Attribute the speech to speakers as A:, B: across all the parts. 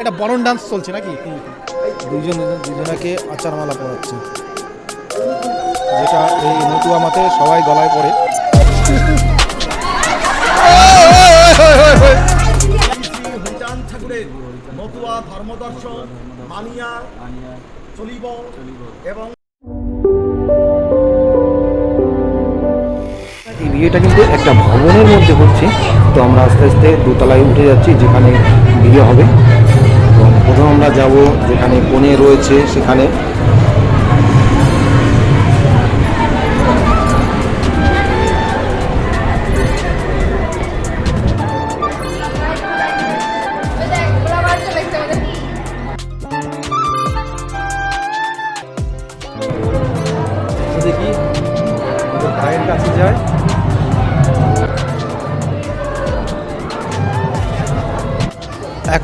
A: এটা বরণ ডান্স চলছে নাকি? দুইজন দুজনাকে আচারমালা পড়াচ্ছে যেটা এই নতুয়া মাতে সবাই গলায় পড়ে
B: ঠাকুরের মতুয়া ধর্মদর্শন মানিয়া চলিব এবং
C: এই বিয়েটা কিন্তু একটা ভবনের মধ্যে হচ্ছে। তো আমরা আস্তে আস্তে দোতলায় উঠে যাচ্ছি যেখানে বিয়ে হবে। প্রথম আমরা যাব যেখানে কনে রয়েছে সেখানে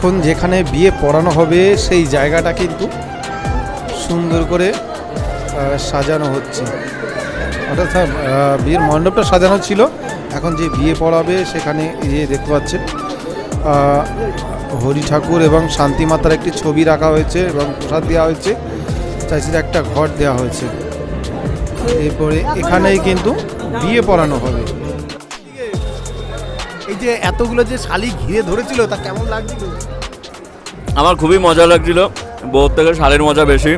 A: এখন যেখানে বিয়ে পড়ানো হবে, সেই জায়গাটা কিন্তু সুন্দর করে সাজানো হচ্ছে। অর্থাৎ বিয়ের মণ্ডপটা সাজানো ছিল। এখন যে বিয়ে পড়াবে, সেখানে এই যে দেখতে পাচ্ছেন হরি ঠাকুর এবং শান্তি মাতার একটি ছবি রাখা হয়েছে এবং প্রসাদ দেওয়া হয়েছে। চাইছে একটা ঘর দেওয়া হয়েছে। এরপরে এখানেই কিন্তু বিয়ে পড়ানো হবে। যে এতগুলো যে শালি ঘিরে ধরেছিল তা কেমন লাগছিল?
D: আমার খুবই মজা লাগছিল। বউর থেকে শালের মজা বেশি।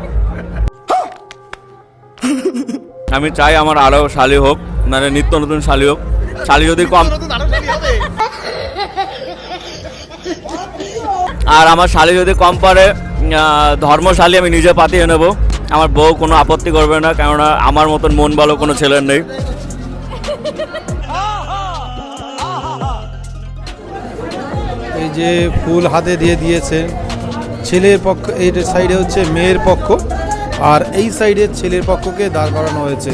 D: আমি চাই আমার আরও শালি হোক মানে নিত্য নতুন শালি হোক। শালি যদি কম আর আমার শালি যদি কম পারে ধর্মশালী আমি নিজে পাতিয়ে নেব। আমার বউ কোনো আপত্তি করবে না কেননা আমার মতন মন ভালো কোনো ছেলের নেই।
A: যে ফুল হাতে দিয়ে দিয়েছে। ছেলের পক্ষ, এই সাইডে হচ্ছে মেয়ের পক্ষ, আর এই সাইডে ছেলের পক্ষকে দাঁড় করানো হয়েছে।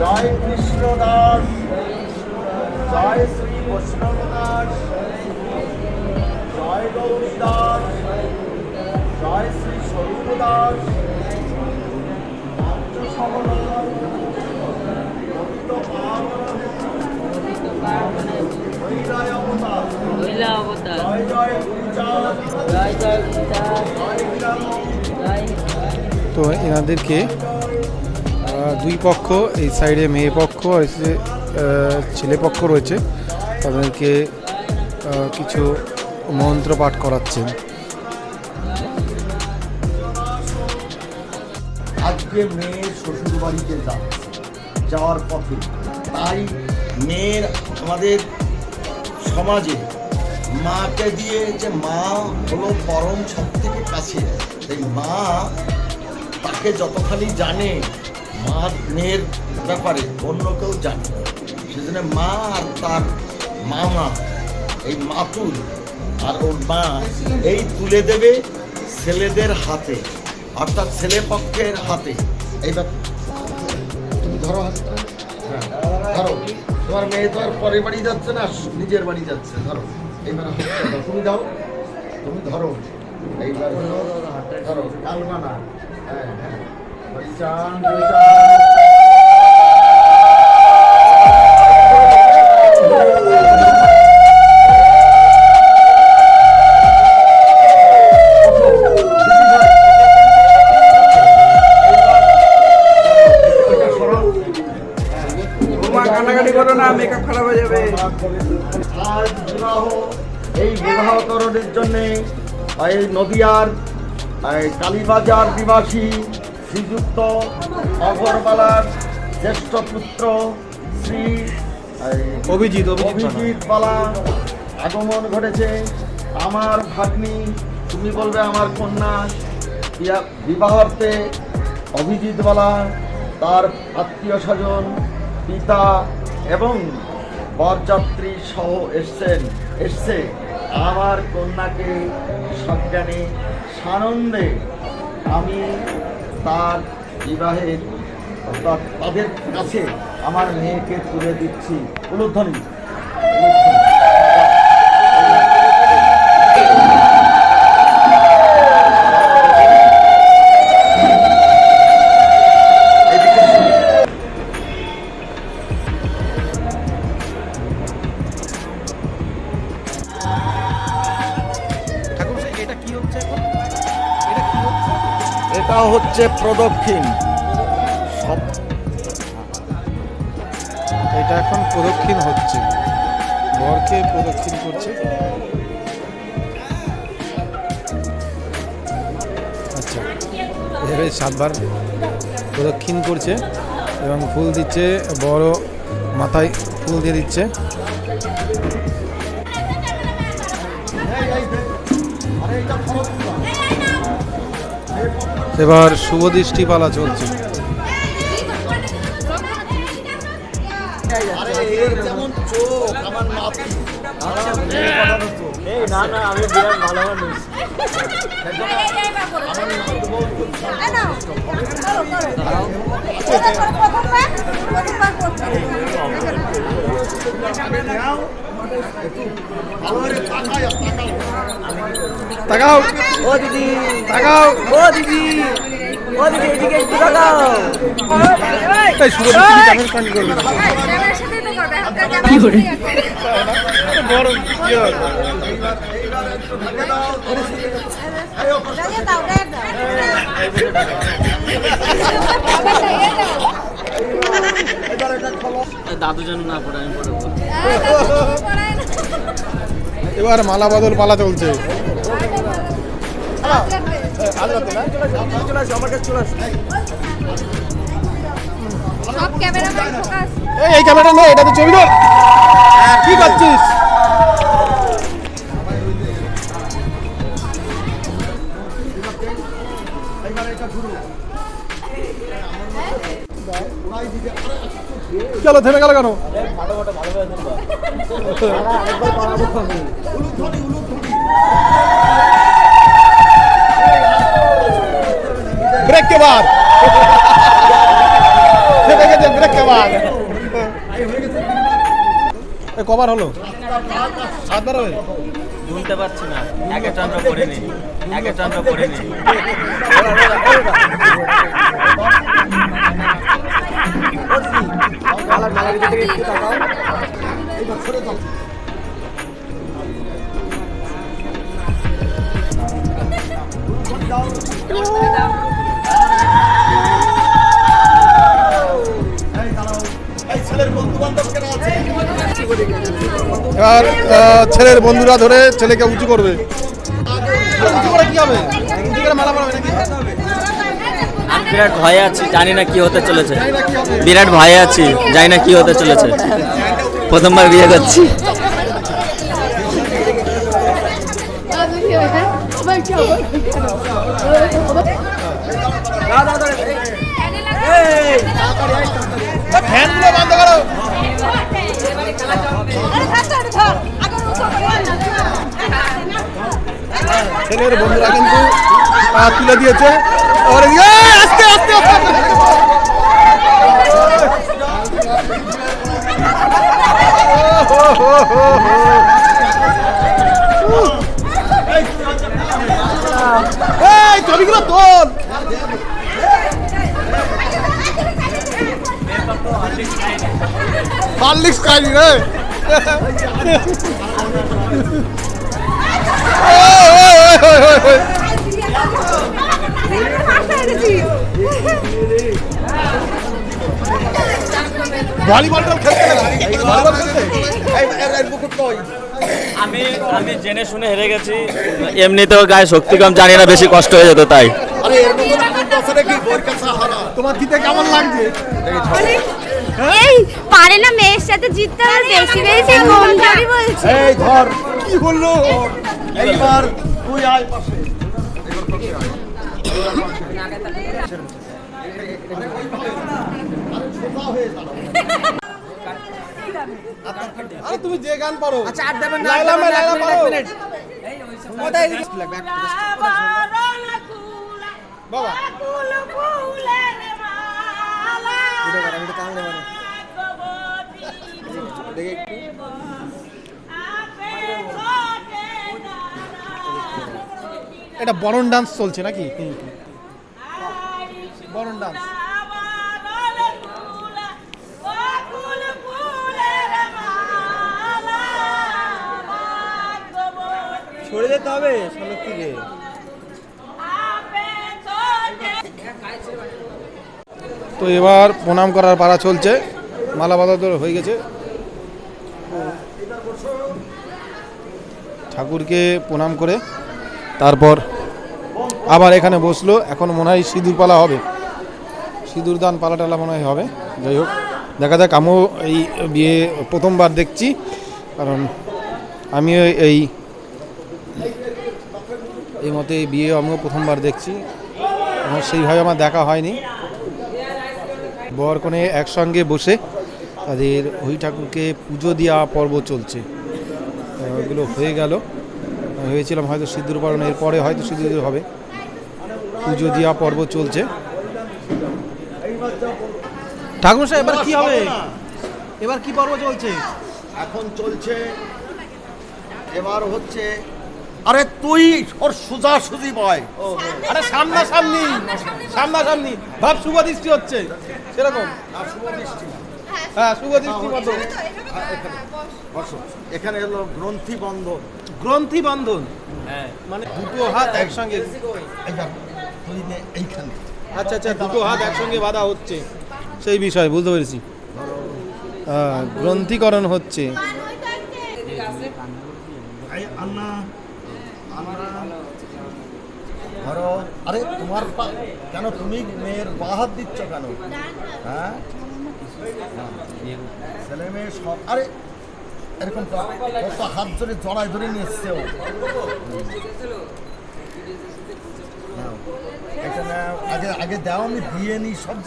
B: জয় কৃষ্ণ দাস। জয় শ্রী বৈষ্ণব দাস জয় গৌরী দাস জয় শ্রী স্বরূপ দাস অবতার, জয় জয়
E: জয় জয়
A: তো এনাদেরকে দুই পক্ষ এই সাইডে মেয়ে পক্ষ আর এই সাইডে, আহ, ছেলে পক্ষ রয়েছে। তাদেরকে কিছু মন্ত্র পাঠ করাচ্ছেন।
B: আজকে মেয়ে শ্বশুর বাড়িতে যাওয়ার পথে তাই মেয়ের আমাদের সমাজে মাকে দিয়ে যে মা হলো পরম সব থেকে কাছে তাই মা তাকে যতখানি জানে মা মেয়ের ব্যাপারে অন্য কেউ জানে না। সেজন্য মা আর তার মামা, এই মাতুল আর ওর মা, এই তুলে দেবে ছেলেদের হাতে, অর্থাৎ ছেলে পক্ষের হাতে। এইবার তুমি ধরো হাতটা। হ্যাঁ ধরো। তোমার মেয়ে তো আর পরের বাড়ি যাচ্ছে না, নিজের বাড়ি যাচ্ছে, ধরো। এইবার তুমি দাও তুমি ধরো। এইবার ধরো। কালমানা হ্যাঁ হ্যাঁ।
F: না মেকআপ খারাপ হয়ে যাবে।
B: আজ বিবাহ এই বিবাহকরণের জন্যে এই নদিয়ার কালীবাজার নিবাসী শ্রীযুক্ত অগরবালার জ্যেষ্ঠ পুত্র শ্রী
A: অভিজিৎ, অভিজিৎ বালা।
B: আগমন ঘটেছে। আমার ভাগ্নি তুমি বলবে আমার কন্যা। বিবাহার্থে অভিজিৎ বালা তার আত্মীয় স্বজন পিতা বরযাত্রী সহ এসছেন, এসছে আমার কন্যাকে সজ্ঞানে সানন্দে আমি তার বিবাহের তাদের কাছে আমার মেয়েকে তুলে দিচ্ছি উলুধ্বনি।
A: হচ্ছে প্রদক্ষিণ।
B: এটা এখন প্রদক্ষিণ হচ্ছে। বরকে প্রদক্ষিণ করছে। আচ্ছা এভাবে সাতবার প্রদক্ষিণ করছে এবং ফুল দিচ্ছে, বড় মাথায় ফুল দিয়ে দিচ্ছে। এবার শুভ দৃষ্টি পালা চলছে। তাকাও।
F: ও দিদি
B: তাকাও।
F: ও দিদি ও দিদি এদিকে একটু তাকাও।
B: এই শুভ কান্ড করবে বড় কি?
D: দাদু যেন না পড়ে আমি পড়ে
B: এবার মালা বদল পালা চলছে।
G: সব ক্যামেরাম্যান ফোকাস।
B: এই এই ক্যামেরাটা নে এটা তো ছবি ধর কি করছিস? চলো থেমে গেল কেন? ब्रेक के बाद থেমে গেছে ব্রেক কে বাদ এ কবার হলো সাতবার হবে
D: শুনতে পাচ্ছি না একে চন্দ্র পড়িনি একে চন্দ্র পড়িনি
A: এই
B: এবার ছেলের বন্ধুরা ধরে ছেলেকে উঁচু করবে।
D: বিরাট ভয়ে আছি জানি না কি হতে চলেছে। বিরাট ভয়ে আছি জানি না কি হতে চলেছে। প্রথমবার বিয়ে করছি।
B: ছেলের বন্ধুরা কিন্তু পা তুলে দিয়েছে ওর এদিকে, এই, আস্তে আস্তে আস্তে, আস্তে। এই ছবিগুলো তোল হরলিক্স খাইনি রে খেলতে ভলিবল খেলতে।
D: আমি আমি জেনে শুনে হেরে গেছি। এমনিতেও গায়ে শক্তি কম জানি না বেশি কষ্ট হয়ে যেত তাই।
B: তোমার দিতে কেমন লাগছে?
G: এই পারে না মেয়ের সাথে জিততে আর বেশি বেশি কমজোরি বলছে
A: এই ধর
B: কি বলল
A: এইবার তুই আয় পাশে
B: আরে তুমি যে গান পারো আচ্ছা আট দেবেন না লাইলা মে লাইলা পারো বাবা এটা বরণ ডান্স চলছে নাকি? বরণ ডান্স
F: সরে যেতে হবে শালক থেকে।
A: তো এবার প্রণাম করার পাড়া চলছে। মালা বাঁধা হয়ে গেছে। ঠাকুরকে প্রণাম করে তারপর আবার এখানে বসল। এখন মনে হয় সিঁদুর পালা হবে। সিঁদুর দান পালা টালা মনে হয় হবে। যাই হোক, দেখা যাক। আমিও এই বিয়ে প্রথমবার দেখছি। কারণ আমিও এই এই মতে বিয়ে আমিও প্রথমবার দেখছি। এবং সেইভাবে আমার দেখা হয়নি। বর কনে একসঙ্গে বসে তাদের হই ঠাকুরকে পুজো দেওয়া পর্ব চলছে। ওগুলো হয়ে গেল। হয়েছিলাম হয়তো সিঁদুর পরণ এরপরে হয়তো সিঁদুর হবে। পুজো দেওয়া পর্ব চলছে। ঠাকুর সাহেব এবার কি হবে? এবার কি পর্ব চলছে?
B: এখন চলছে এবার হচ্ছে আরে তুই ওর সোজা সুজি বয়
A: আরে সামনা সামনি সামনা সামনি ভাব শুভ দৃষ্টি হচ্ছে। সেরকম
B: আর শুভ দৃষ্টি।
A: হ্যাঁ শুভ দৃষ্টি মতো
B: এখানে হলো গ্রন্থি বন্ধ
A: গ্রন্থি বন্ধন মানে দুটো হাত একসঙ্গে।
B: এইখানে।
A: আচ্ছা আচ্ছা দুটো হাত একসঙ্গে বাঁধা হচ্ছে। সেই বিষয় বুঝতে পেরেছি। হ্যাঁ, গ্রন্থিকরণ হচ্ছে।
B: আন্না আমরা ধরো, আরে তোমার কেন তুমি মেয়ের পা হাত দিচ্ছ কেন? হ্যাঁ? ছেলে মেয়ে সব আরে, এরকম হাত ধরে জড়ায় ধরে নিয়ে এসছে ও।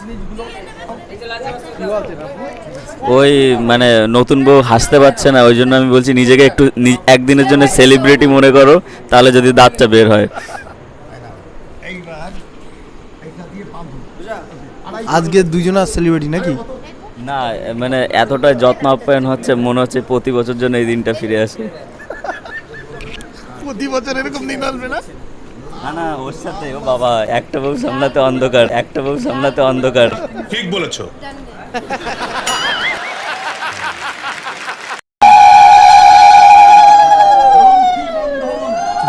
B: জিনিসগুলো।
D: ওই মানে নতুন বউ হাসতে পারছে না, ওই জন্য আমি বলছি নিজেকে একটু একদিনের জন্য সেলিব্রিটি মনে করো, তাহলে যদি দাঁতটা বের হয়
B: এইবার এটা দিয়ে বাঁধো আড়াই
A: আজকে দুজনা সেলিব্রিটি নাকি?
D: না মানে এতটা যত্ন আপ্যায়ন হচ্ছে মনে হচ্ছে প্রতি বছর জন্য এই দিনটা ফিরে আসে।
A: প্রতি বছর এরকম দিন আসবে না?
D: না না ওর সাথে ও বাবা একটা বউ সামলাতে অন্ধকার একটা বউ সামলাতে অন্ধকার।
H: ঠিক বলেছ।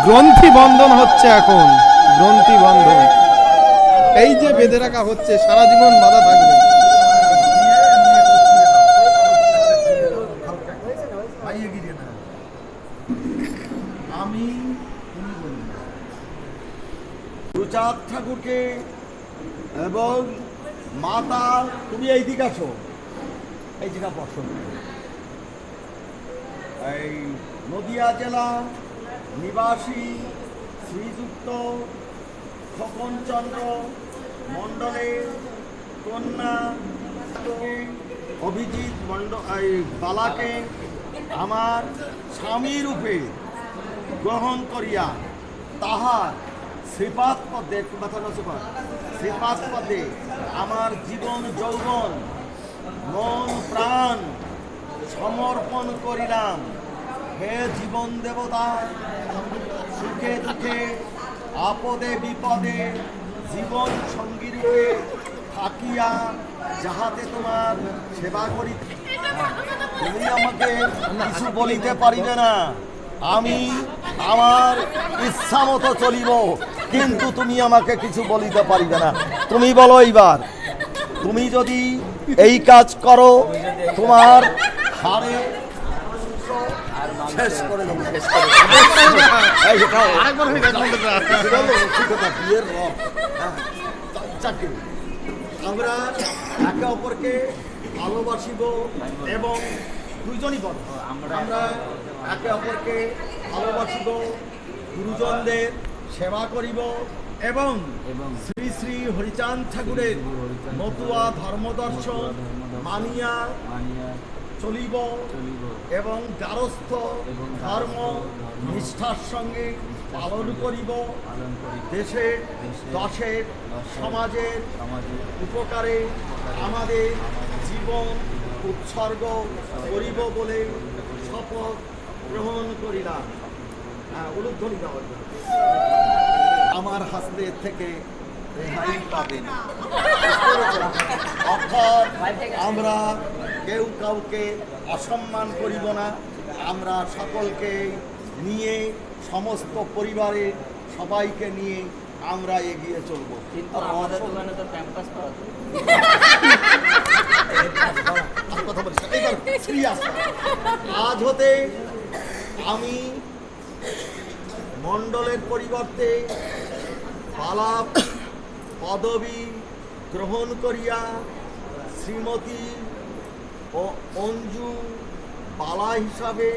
A: গ্রন্থি বন্ধন হচ্ছে এখন গ্রন্থি বন্ধন এই যে বেঁধে রাখা হচ্ছে, সারা জীবন বাধা থাকবে।
B: আমি দুচাঁদ ঠাকুরকে এবং মাতা, তুমি এই দিকে আসো। এই দিকে বসো এই নদিয়া জেলা নিবাসী শ্রীযুক্ত খোকনচন্দ্র মণ্ডলের কন্যা অভিজিৎ মণ্ড এই বালাকে আমার স্বামী রূপে গ্রহণ করিয়া তাহার শ্রীপাদ পদে মাথা নষ্ট কর। শ্রীপাদ পদে আমার জীবন যৌবন, মন প্রাণ সমর্পণ করিলাম হে জীবন দেবতা, সুখে দুঃখে, আপদে বিপদে জীবন থাকিয়া যাহাতে তোমার সেবা করি তুমি আমাকে কিছু বলিতে পারিবে না। আমি আমার ইচ্ছা মতো চলিব কিন্তু তুমি আমাকে কিছু বলিতে পারিবে না। তুমি বলো এইবার তুমি যদি এই কাজ করো তোমার হারে শেষ করে বিয়ের চাকরি। আমরা একে অপরকে ভালোবাসিব এবং দুজনই বল আমরা একে অপরকে ভালোবাসিব গুরুজনদের সেবা করিব এবং শ্রী শ্রী হরিচাঁদ ঠাকুরের মতুয়া ধর্মদর্শন মানিয়া চলিব এবং গারস্থ ধর্ম নিষ্ঠার সঙ্গে পালন করিব। দেশের দশের, সমাজের উপকারে আমাদের জীবন উৎসর্গ করিব বলে শপথ গ্রহণ করিলাম। হ্যাঁ উলুধ্বনি দেওয়ার। আমার হাসতে থেকে অর্থাৎ আমরা কেউ কাউকে অসম্মান করিব না। আমরা সকলকে নিয়ে সমস্ত পরিবারের সবাইকে নিয়ে আমরা এগিয়ে চলবো।
E: কিন্তু আমাদের দোকানে তো ক্যাম্পাস পাওয়া
B: কথা বলিস আজ হতে আমি মণ্ডলের পরিবর্তে পালাপ পদবী গ্রহণ করিয়া শ্রীমতী ও অঞ্জু বালা হিসাবে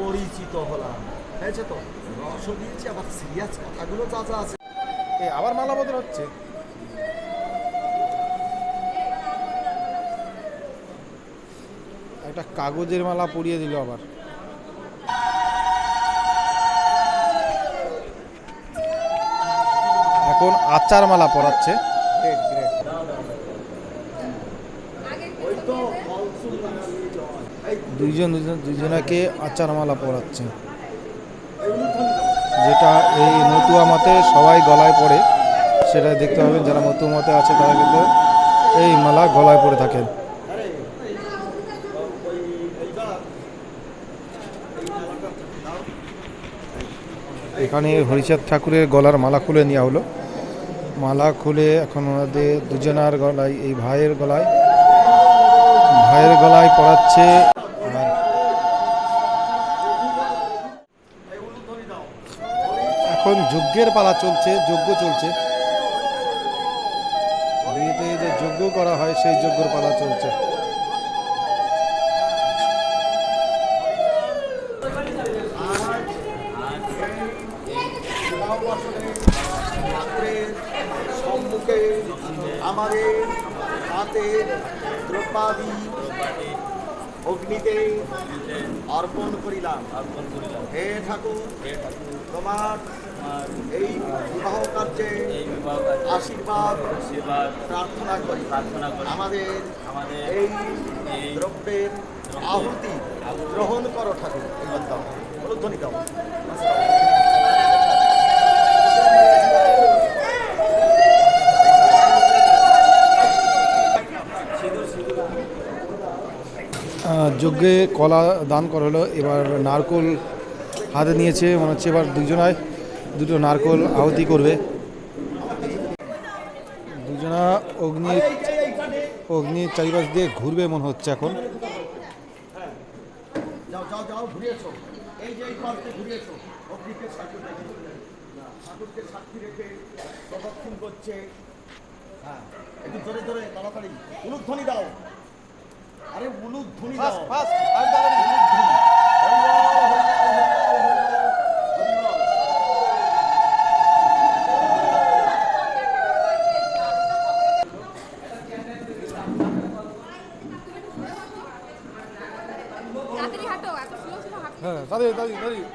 B: পরিচিত হলাম। হয়েছে তো? রসও দিয়েছি, আবার সিরিয়াস কথাগুলো যা যা আছে।
A: এই আবার মালা বদল হচ্ছে? একটা কাগজের মালা পরিয়ে দিল আবার। এখন আচার মালা পরাচ্ছে গ্রেট গ্রেট
B: ওই তো কলসুল লাগালি জল। এই
A: দুইজন দুজন দুজনাকে আচার মালা পরাচ্ছে। যেটা এই মতুয়া মতে সবাই গলায় পড়ে সেটা দেখতে পাবেন, যারা মতুয়া মতে আছে তারা কিন্তু এই মালা গলায় পড়ে থাকেন। এখানে হরিচাঁদ ঠাকুরের গলার মালা খুলে নেওয়া হলো। মালা খুলে এখন ওনাদের দুজনার গলায়, এই ভাইয়ের গলায় ভাইয়ের গলায় পড়াচ্ছে এখন যজ্ঞের পালা চলছে যজ্ঞ চলছে বিয়েতে যে যজ্ঞ করা হয় সেই যজ্ঞের পালা চলছে
B: সম্মুখে আমাদের অর্পণ করিলাম অর্পণ করিলাম হে ঠাকুর এই বিবাহ কার্যে আশীর্বাদ আশীর্বাদ প্রার্থনা করি। প্রার্থনা করি। আমাদের আমাদের এই দ্রব্যের আহুতি গ্রহণ করো ঠাকুর দাও।
A: যজ্ঞে কলা দান করা হলো। এবার নারকোল হাতে নিয়েছে মনে হচ্ছে এবার দুজনায় দুটো নারকোল আহুতি করবে। দুজনা অগ্নি অগ্নির চারিপাশ দিয়ে ঘুরবে মনে হচ্ছে এখন।
B: করছে। হ্যাঁ একটু জোরে জোরে তাড়াতাড়ি। উলুধ্বনি দাও। আরে উলুধ্বনি দাও হরি বল, হরি বল, হরি বল।
G: তাড়াতাড়ি হাঁটো এত স্লো স্লো হাঁটো
A: হ্যাঁ দাঁড়িয়ে দাঁড়িয়ে দাঁড়িয়ে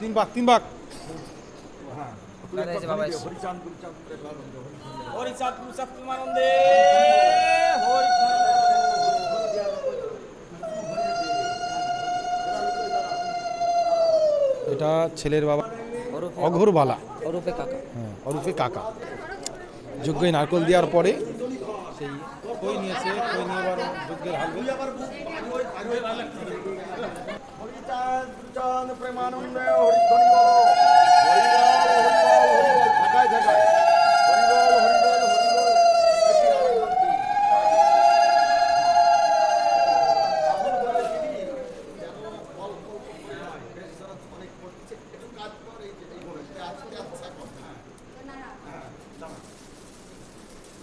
A: তিন বাঘ তিন বাঘ এটা ছেলের বাবা অঘোরবালা।
F: অরূপে কাকা।
A: হ্যাঁ অরুফে কাকা। যজ্ঞে নারকল দেওয়ার পরে সেই কই নিয়েছে কই নিয়ে আবার যজ্ঞের হালবে
B: গুরুচাঁদ প্রেমানন্দে হরিধ্বনি বলো হরি বল, হরি বল, হরি বল। ঢাকায় ঢাকায় হরি বল, হরি বল, হরি বল। বেশি আনন্দ দিই। এখন বলে দিবি, যেন অল্প করে নয়, বেশ যারা অনেক করছে, একটু কাজ কর, এই যে এইভাবে, আজকে আচ্ছা কর। হ্যাঁ, হ্যাঁ, দাঁড়া।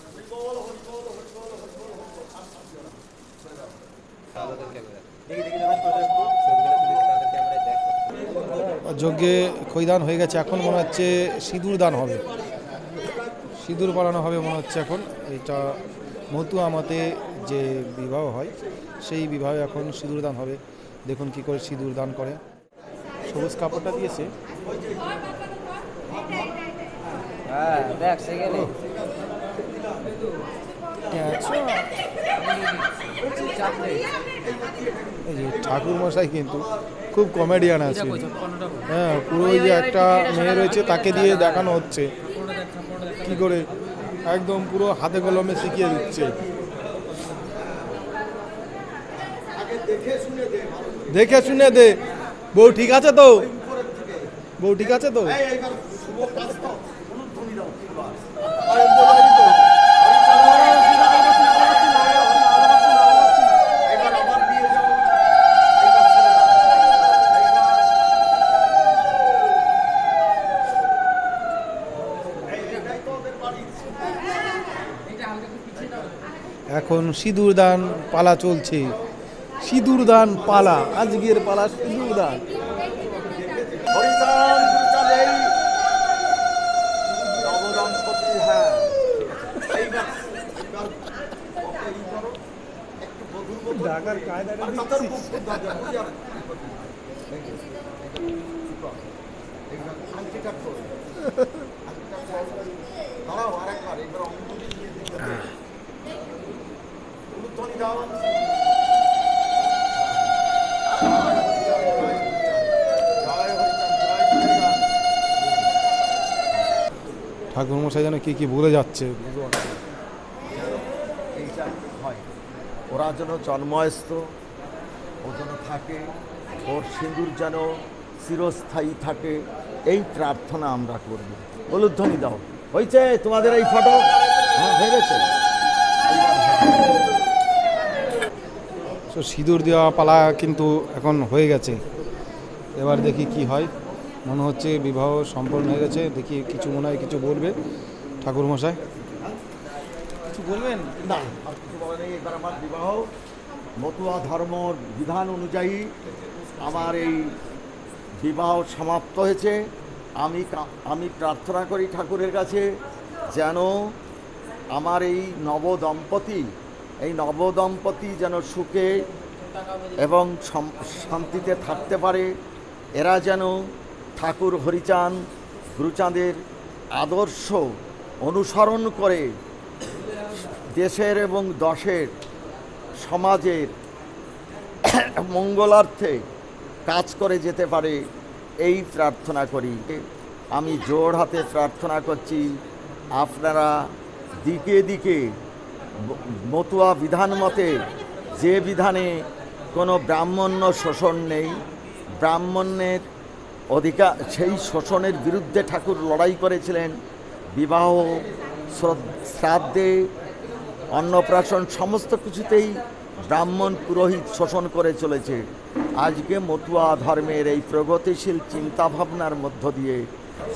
B: হরি বল, হরি বল, হরি বল, হরি বল, হরি বল। আর শান্তি হলো না। ছেড়ে দাও।
A: যজ্ঞে খৈদান হয়ে গেছে। এখন মনে হচ্ছে সিঁদুর দান হবে। সিঁদুর পরানো হবে মনে হচ্ছে এখন। এটা মতে যে বিবাহ হয় সেই বিবাহে এখন সিঁদুর দান হবে। দেখুন কি করে সিঁদুর দান করে। সবুজ কাপড়টা দিয়েছে।
F: হ্যাঁ দেখ সেখানে।
A: এই যে ঠাকুর মশাই কিন্তু খুব কমেডিয়ান আছে। হ্যাঁ পুরো ওই যে একটা মেয়ে রয়েছে তাকে দিয়ে দেখানো হচ্ছে। কি করে? একদম পুরো হাতে কলমে শিখিয়ে দিচ্ছে।
B: দেখে শুনে দে। ভালো
A: দেখে শুনে দে বউ ঠিক আছে তো? বউ ঠিক আছে তো। এখন সিঁদুর দান পালা চলছে সিঁদুর দান পালা আজকের পালা সিঁদুর দান
B: নবদম্পতি, হ্যাঁ। এইবার- এইবার ওকে ই করো, একটু বধূর মতো। আর তাদের মুখ খুব দাদা, বুঝি আর- এই যে, চুপ কর। এইবার আংটিটা খোল। আংটিটা খোল। দাঁড়াও, আরেকবার, এইবার অঙ্গুলি দিয়ে দিতে হবে। উলুধ্বনি দাও। জয় হরিচাঁদ, জয় হরিচাঁদ।
A: ঠাকুর মশাই যেন কি কি বলে যাচ্ছে
B: হয় ওরা যেন জন্ময়স্ত ও যেন থাকে ওর সিঁদুর যেন চিরস্থায়ী থাকে এই প্রার্থনা আমরা করব বলুধ্বনি দাও হয়েছে তোমাদের এই ফটো হ্যাঁ হয়ে হবে।
A: তো সিঁদুর দেওয়া পালা কিন্তু এখন হয়ে গেছে। এবার দেখি কি হয়। মনে হচ্ছে বিবাহ সম্পন্ন হয়ে গেছে। দেখি কিছু মনে হয়, কিছু বলবে ঠাকুর মশাই কিছু বলবেন?
B: না। আর আমার বিবাহ, মতুয়া ধর্ম বিধান অনুযায়ী আমার এই বিবাহ সমাপ্ত হয়েছে। আমি আমি প্রার্থনা করি ঠাকুরের কাছে যেন আমার এই নবদম্পতি এই নবদম্পতি যেন সুখে এবং শান্তিতে থাকতে পারে, এরা যেন ঠাকুর হরিচাঁদ গুরুচাঁদের আদর্শ অনুসরণ করে দেশের এবং দশের সমাজের মঙ্গলার্থে কাজ করে যেতে পারে, এই প্রার্থনা করি। আমি জোর হাতে প্রার্থনা করছি, আপনারা দিকে দিকে মতুয়া বিধান মতে যে বিধানে কোনো ব্রাহ্মণ্য শোষণ নেই, ব্রাহ্মণ্যের অধিকার, সেই শোষণের বিরুদ্ধে ঠাকুর লড়াই করেছিলেন। বিবাহ, শ্রাদ্ধে অন্নপ্রাশন, সমস্ত কিছুতেই ব্রাহ্মণ পুরোহিত শোষণ করে চলেছে। আজকে মতুয়া ধর্মের এই প্রগতিশীল চিন্তাভাবনার মধ্য দিয়ে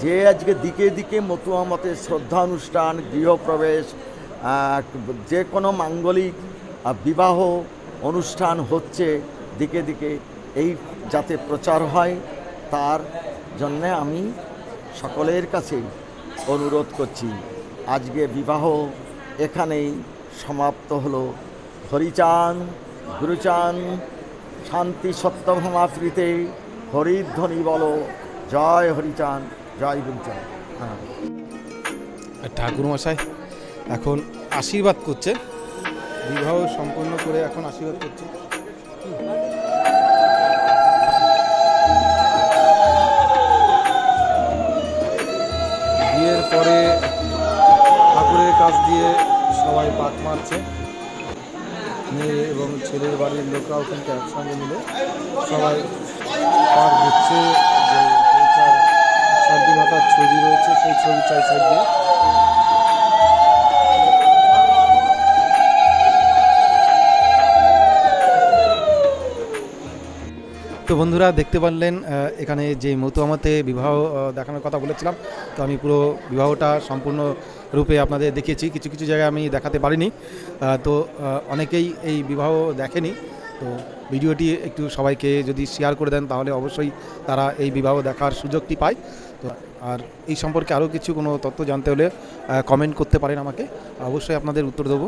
B: যে আজকে দিকে দিকে মতুয়া মতে শ্রদ্ধা অনুষ্ঠান গৃহপ্রবেশ যে কোনো মাঙ্গলিক বিবাহ অনুষ্ঠান হচ্ছে দিকে দিকে এই যাতে প্রচার হয়, তার জন্যে আমি সকলের কাছে অনুরোধ করছি। আজকে বিবাহ এখানেই সমাপ্ত হলো। হরিচাঁদ, গুরুচাঁদ, শান্তি সত্যভামাফৃতে হরিধ্বনি বলো। জয় হরিচাঁদ, জয় গুরুচাঁদ। হ্যাঁ।
A: ঠাকুর মশাই এখন আশীর্বাদ করছে। বিবাহ সম্পন্ন করে এখন আশীর্বাদ করছে। বিয়ের পরে ঠাকুরের কাছ দিয়ে সবাই পাক মারছে। মেয়ে এবং ছেলের বাড়ির লোকরাও কিন্তু একসঙ্গে মিলে সবাই পাক দিচ্ছে। যে ছবি রয়েছে, সেই ছবি চাই সাইড দিয়ে তো বন্ধুরা দেখতে পারলেন এখানে যে মতুয়ামাতে বিবাহ দেখানোর কথা বলেছিলাম, তো আমি পুরো বিবাহটা সম্পূর্ণ রূপে আপনাদের দেখিয়েছি। কিছু কিছু জায়গায় আমি দেখাতে পারিনি তো অনেকেই এই বিবাহ দেখেনি, তো ভিডিওটি একটু সবাইকে যদি শেয়ার করে দেন, তাহলে অবশ্যই তারা এই বিবাহ দেখার সুযোগটি পায়। তো, আর এই সম্পর্কে আরও কিছু কোনো তথ্য জানতে হলে কমেন্ট করতে পারেন আমাকে অবশ্যই আপনাদের উত্তর দেবো।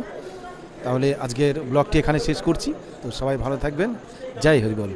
A: তাহলে আজকের ব্লগটি এখানে শেষ করছি, তো সবাই ভালো থাকবেন। জয় হরিবল।